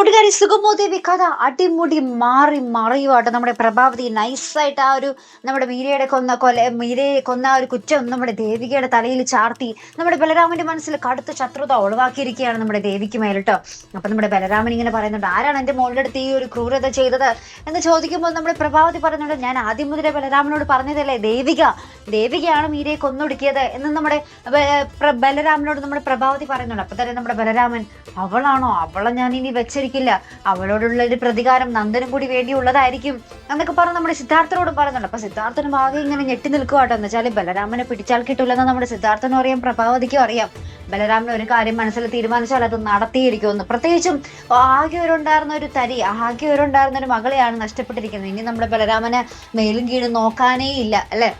അങ്ങനെ സുഗമോദേവി കഥ അടിമുടി മാറി മറിയുവാട്ടോ നമ്മുടെ പ്രഭാവതി നൈസായിട്ട് ആ ഒരു നമ്മുടെ മീരയുടെ കൊന്ന കൊല മീരയെ കൊന്ന ആ ഒരു കുറ്റം നമ്മുടെ ദേവികയുടെ തലയിൽ ചാർത്തി നമ്മുടെ ബലരാമന്റെ മനസ്സിൽ കടുത്ത ശത്രുത ഒഴിവാക്കിയിരിക്കുകയാണ് നമ്മുടെ ദേവിക്ക് മേലിട്ടോ അപ്പൊ നമ്മുടെ ബലരാമൻ ഇങ്ങനെ പറയുന്നുണ്ട് ആരാണ് എന്റെ മോളുടെ അടുത്ത് ഈ ഒരു ക്രൂരത ചെയ്തത്? എന്ന് ചോദിക്കുമ്പോൾ നമ്മുടെ പ്രഭാവതി പറയുന്നുണ്ട് ഞാൻ ആദ്യം മുതലേ ബലരാമനോട് പറഞ്ഞതല്ലേ ദേവിക ദേവികയാണ് മീരയെ കൊന്നൊടുക്കിയത്? എന്ന് നമ്മുടെ ബലരാമനോട് നമ്മുടെ പ്രഭാവതി പറയുന്നുണ്ട്. അപ്പൊ തന്നെ നമ്മുടെ ബലരാമൻ അവളാണോ? അവളെ ഞാൻ ഇനി വെച്ചിരിക്കില്ല അവളോടുള്ള ഒരു പ്രതികാരം നന്ദനും കൂടി വേണ്ടിയുള്ളതായിരിക്കും. എന്നൊക്കെ പറഞ്ഞ് നമ്മുടെ സിദ്ധാർത്ഥനോട് പറയുന്നുണ്ട്. അപ്പൊ സിദ്ധാർത്ഥനും ആകെ ഇങ്ങനെ ഞെട്ടി നിൽക്കുവാട്ടോ. എന്ന് വെച്ചാൽ ബലരാമനെ പിടിച്ചാൽ കിട്ടില്ലെന്ന് നമ്മുടെ സിദ്ധാർത്ഥനും അറിയാം പ്രഭാവതിക്കും അറിയാം. ബലരാമൻ ഒരു കാര്യം മനസ്സിൽ തീരുമാനിച്ചാൽ അത് നടത്തിയിരിക്കുമെന്ന്. പ്രത്യേകിച്ചും ആകെ ഒരു തരി ആകെ ഒരു ഉണ്ടായിരുന്ന ഒരു മകളെയാണ് നഷ്ടപ്പെട്ടിരിക്കുന്നത്. ഇനി നമ്മുടെ ബലരാമനെ മേലും കീഴും നോക്കാനേ ഇല്ല അല്ലെ?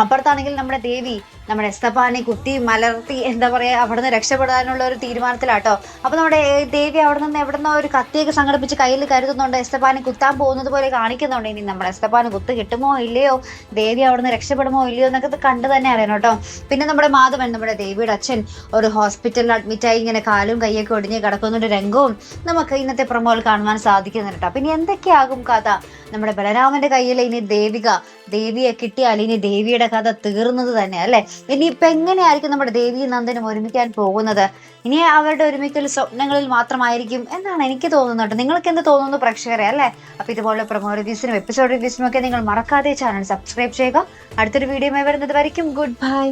അപ്പുറത്താണെങ്കിൽ നമ്മുടെ ദേവി നമ്മുടെ എസ്തപ്പാനെ കുത്തി മലർത്തി എന്താ പറയാ അവിടുന്ന് രക്ഷപ്പെടാനുള്ള ഒരു തീരുമാനത്തിലാട്ടോ. അപ്പോൾ നമ്മുടെ ദേവി അവിടെ നിന്ന് എവിടെ നിന്നോ ഒരു കത്തിയൊക്കെ സംഘടിപ്പിച്ച് കയ്യിൽ കരുതുന്നുണ്ട്. എസ്തപ്പാനെ കുത്താൻ പോകുന്നത് പോലെ കാണിക്കുന്നുണ്ട്. ഇനി നമ്മുടെ എസ്തപ്പാന് കുത്ത് കിട്ടുമോ ഇല്ലയോ? ദേവി അവിടെ നിന്ന് രക്ഷപ്പെടുമോ ഇല്ലയോ എന്നൊക്കെ കണ്ടു തന്നെ അറിയണം കേട്ടോ. പിന്നെ നമ്മുടെ മാധവൻ നമ്മുടെ ദേവിയുടെ അച്ഛൻ ഒരു ഹോസ്പിറ്റലിൽ അഡ്മിറ്റായി ഇങ്ങനെ കാലും കൈയൊക്കെ ഒടിഞ്ഞ് കിടക്കുന്നൊരു രംഗവും നമുക്ക് ഇന്നത്തെ പ്രൊമോയിൽ കാണുവാൻ സാധിക്കുന്നുണ്ട് കേട്ടോ. പിന്നെ എന്തൊക്കെയാകും കഥ? നമ്മുടെ ബലരാമന്റെ കയ്യിൽ ഇനി ദേവിക ദേവിയെ കിട്ടിയാൽ ഇനി ദേവിയുടെ കഥ തീർന്നത് തന്നെ അല്ലെ? ഇനിയിപ്പൊ എങ്ങനെയായിരിക്കും നമ്മുടെ ദേവി നന്ദനും ഒരുമിക്കാൻ പോകുന്നത്? ഇനി അവരുടെ ഒരുമിക്കൽ സ്വപ്നങ്ങളിൽ മാത്രമായിരിക്കും എന്നാണ് എനിക്ക് തോന്നുന്നത്. നിങ്ങൾക്ക് എന്ത് തോന്നുന്നു പ്രേക്ഷകരെ അല്ലേ? അപ്പൊ ഇതുപോലെ പ്രൊമോ റിവ്യൂസിനും എപ്പിസോഡ് റിവ്യൂസിനും ഒക്കെ നിങ്ങൾ മറക്കാതെ ചാനൽ സബ്സ്ക്രൈബ് ചെയ്യുക. അടുത്തൊരു വീഡിയോ വരുന്നത് വരയ്ക്കും. Good bye